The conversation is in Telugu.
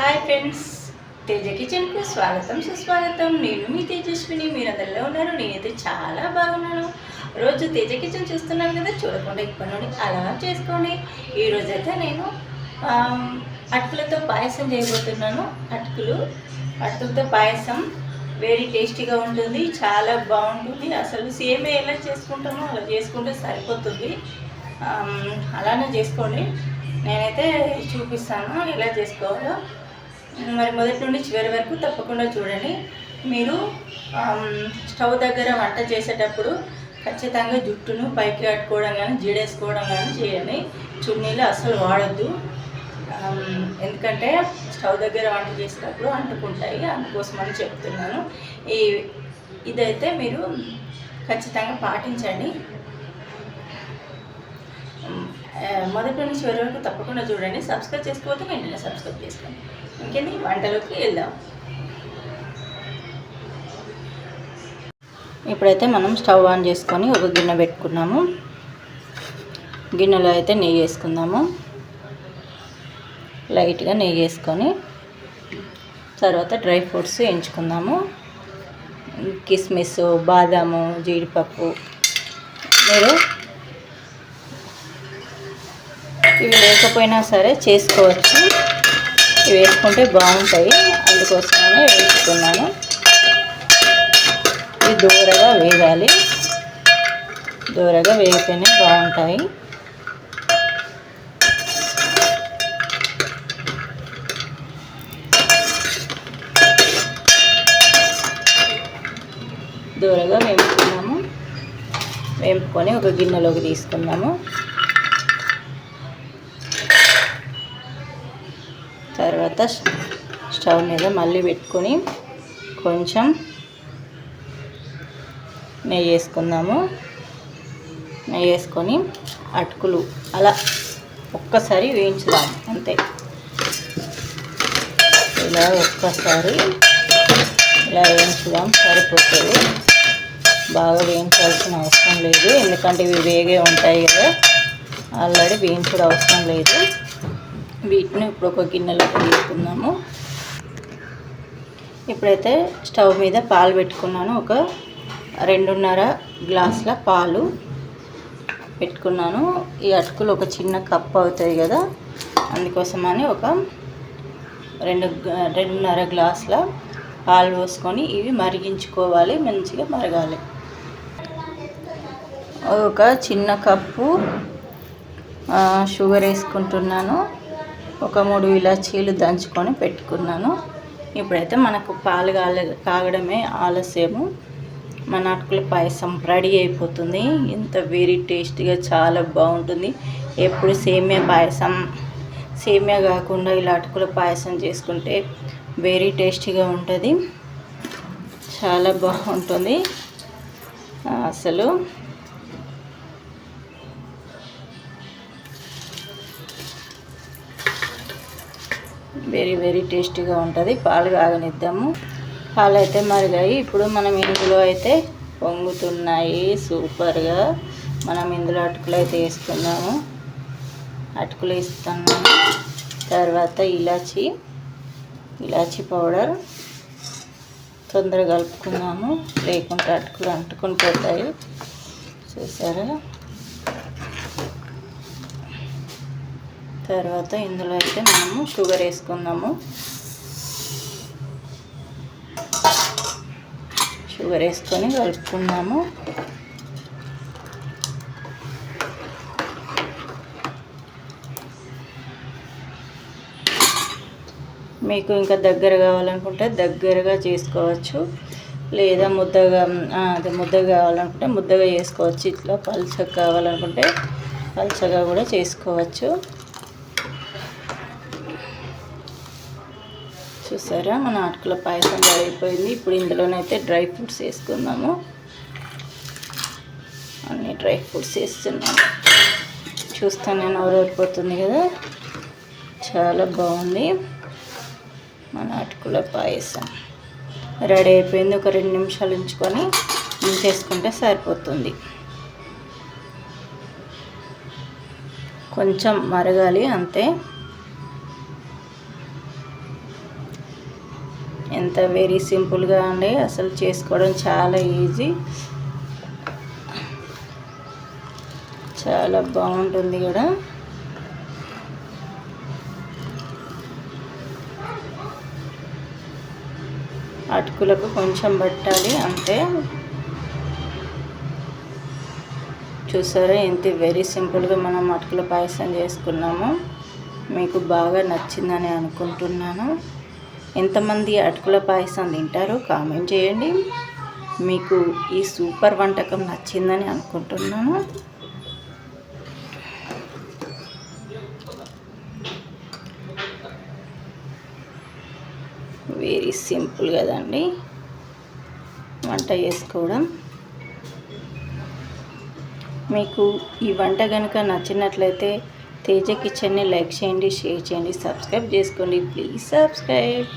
హాయ్ ఫ్రెండ్స్ తేజ కిచెన్కు స్వాగతం సుస్వాగతం. నేను మీ తేజస్విని. మీరు అందరిలో ఉన్నారు. నేనైతే చాలా బాగున్నాను. రోజు తేజ కిచెన్ చూస్తున్నాను కదా చూడకుండా ఇప్పటి నుండి అలా చేసుకోండి. ఈరోజు అయితే నేను అటుకులతో పాయసం చేయబోతున్నాను. అటుకులు అటుకులతో పాయసం వెరీ టేస్టీగా ఉంటుంది. చాలా బాగుంటుంది. అసలు సేమే ఎలా చేసుకుంటామో అలా చేసుకుంటే సరిపోతుంది. అలానే చేసుకోండి. నేనైతే చూపిస్తాను ఎలా చేసుకోవాలో. మరి మొదటి నుండి చివరి వరకు తప్పకుండా చూడండి. మీరు స్టవ్ దగ్గర వంట చేసేటప్పుడు ఖచ్చితంగా జుట్టును పైకి కట్టుకోవడం కానీ జీడేసుకోవడం కానీ చేయండి. చున్నీలు అస్సలు వాడద్దు. ఎందుకంటే స్టవ్ దగ్గర వంట చేసేటప్పుడు అంటుకుంటాయి. అందుకోసమని చెప్తున్నాను. ఈ ఇదైతే మీరు ఖచ్చితంగా పాటించండి. మొదటి నుంచి చివరి వరకు తప్పకుండా చూడండి. సబ్స్క్రైబ్ చేసుకోవద్దు వెంటనే సబ్స్క్రైబ్ చేసుకోండి. ఇంకేంది వంటలోకి వెళ్దాం. ఇప్పుడైతే మనం స్టవ్ ఆన్ చేసుకొని ఒక గిన్నె పెట్టుకున్నాము. గిన్నెలో అయితే నెయ్యి వేసుకుందాము. లైట్గా నెయ్యి వేసుకొని తర్వాత డ్రై ఫ్రూట్స్ ఎంచుకుందాము కిస్మిస్ బాదాము జీడిపప్పు. మీరు ఇవి లేకపోయినా సరే చేసుకోవచ్చు. ఇవి వేసుకుంటే బాగుంటాయి. అందుకోసమనే వేసుకున్నాను. ఇవి దూరగా వేగాలి. దూరగా వేగితేనే బాగుంటాయి. దూరగా వేపుకున్నాము. వేపుకొని ఒక గిన్నెలోకి తీసుకున్నాము తర్వాత స్టవ్ మీద మళ్ళీ పెట్టుకొని కొంచెం నెయ్యి వేసుకుందాము. నెయ్యి వేసుకొని అటుకులు అలా ఒక్కసారి వేయించుదాం అంతే. ఇలా ఒక్కసారి ఇలా వేయించుదాం సరిపోతుంది. బాగా వేయించాల్సిన అవసరం లేదు ఎందుకంటే ఇవి వేగే ఉంటాయి కదా ఆల్రెడీ వేయించడం అవసరం లేదు. వీటిని ఇప్పుడు ఒక గిన్నెలోకి తీసుకుందాము. ఇప్పుడైతే స్టవ్ మీద పాలు పెట్టుకున్నాను. ఒక రెండున్నర గ్లాసుల పాలు పెట్టుకున్నాను. ఈ అటుకులు ఒక చిన్న కప్ అవుతాయి కదా అందుకోసమని ఒక రెండు రెండున్నర గ్లాసుల పాలు పోసుకొని ఇవి మరిగించుకోవాలి మంచిగా మరగాలి. ఒక చిన్న కప్పు షుగర్ వేసుకుంటున్నాను. ఒక మూడు ఇలాచీలు దంచుకొని పెట్టుకున్నాను. ఇప్పుడైతే మనకు పాలు కాలే కాగడమే ఆలస్యము. మన అటుకుల పాయసం రెడీ అయిపోతుంది. ఇంత వెరీ టేస్టీగా చాలా బాగుంటుంది. ఎప్పుడు సేమియా పాయసం సేమియా కాకుండా ఇలా అటుకుల పాయసం చేసుకుంటే వెరీ టేస్టీగా ఉంటుంది. చాలా బాగుంటుంది. అసలు వెరీ వెరీ టేస్టీగా ఉంటుంది. పాలు కాగనిద్దాము. పాలు అయితే మరిగాయి. ఇప్పుడు మనం ఇందులో అయితే పొంగుతున్నాయి. సూపర్గా. మనం ఇందులో అటుకులు అయితే వేసుకున్నాము అటుకులు వేస్తున్నాము తర్వాత ఇలాచి ఇలాచి పౌడర్ తొందరగా కలుపుకున్నాము లేకుంటే అటుకులు అంటుకొని పోతాయి. చూసారా? తర్వాత ఇందులో అయితే మనము షుగర్ వేసుకుందాము. షుగర్ వేసుకొని కలుపుకుందాము. మీకు ఇంకా దగ్గర కావాలనుకుంటే దగ్గరగా చేసుకోవచ్చు. లేదా ముద్దగా అదే ముద్దగా కావాలనుకుంటే ముద్దగా చేసుకోవచ్చు. ఇట్లా పల్చగా కావాలనుకుంటే పల్చగా కూడా చేసుకోవచ్చు. చూసారా? మన అటుకుల పాయసం రెడీ అయిపోయింది. ఇప్పుడు ఇందులోనైతే డ్రై ఫ్రూట్స్ వేసుకుందాము. అన్ని డ్రై ఫ్రూట్స్ వేస్తున్నాము చూస్తాను నేను ఎవరైపోతుంది కదా? చాలా బాగుంది. మన అటుకుల పాయసం రెడీ అయిపోయింది. ఒక రెండు నిమిషాలు ఉంచుకొని ఉంచేసుకుంటే సరిపోతుంది. కొంచెం మరగాలి అంతే. అంతా వెరీ సింపుల్గా ఉండే అసలు చేసుకోవడం చాలా ఈజీ చాలా బాగుంటుంది కూడా అటుకులకు కొంచెం పట్టాలి అంతే. చూసారా ఎంత వెరీ సింపుల్గా మనం అటుకుల పాయసం చేసుకున్నాము. మీకు బాగా నచ్చిందని అనుకుంటున్నాను. ఎంతమంది అటుకుల పాయసం తింటారో కామెంట్ చేయండి. మీకు ఈ సూపర్ వంటకం నచ్చిందని అనుకుంటున్నాను. వెరీ సింపుల్ కదండి. వంట చేసుకోవడం. మీకు ఈ వంట కనుక నచ్చినట్లయితే తేజ కిచెన్ని లైక్ చేయండి షేర్ చేయండి సబ్స్క్రైబ్ చేసుకోండి. Please subscribe.